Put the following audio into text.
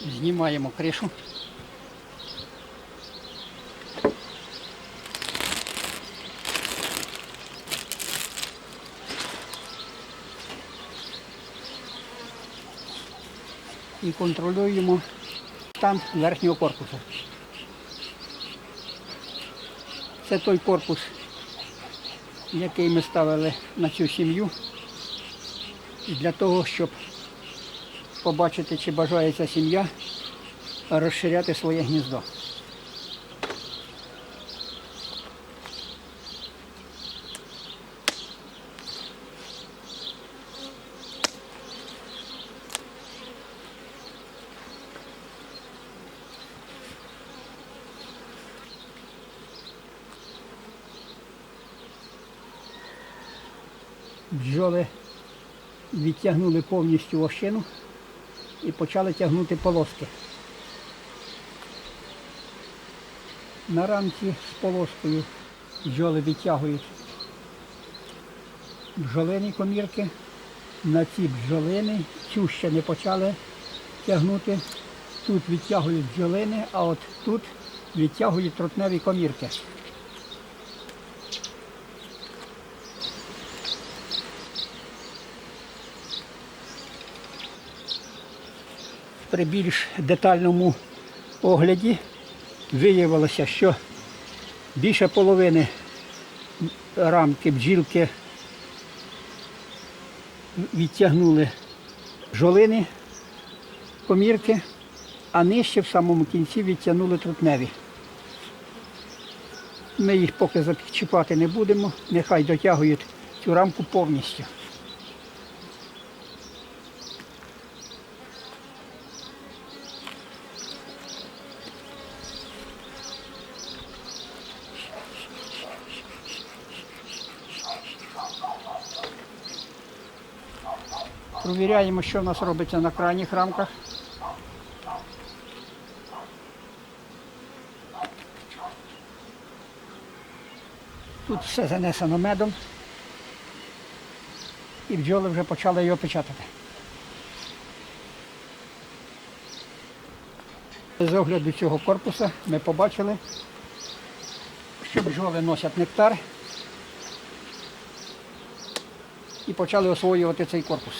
Знімаємо кришу. І контролюємо стан верхнього корпусу. Це той корпус, який ми ставили на цю сім'ю для того, щоб побачити, чи бажає ця сім'я розширяти своє гніздо. Бджоли відтягнули повністю ощину і почали тягнути полоски. На рамці з полоскою бджоли відтягують бджолині комірки. На ці бджолини цю не почали тягнути. Тут відтягують бджолини, а от тут відтягують трутневі комірки. При більш детальному огляді виявилося, що більше половини рамки бджілки відтягнули жолини, комірки, а нижче в самому кінці відтягнули трутневі. Ми їх поки зачіпати не будемо, нехай дотягують цю рамку повністю. Провіряємо, що в нас робиться на крайніх рамках. Тут все занесено медом. І бджоли вже почали його печатати. З огляду цього корпуса ми побачили, що бджоли носять нектар і почали освоювати цей корпус.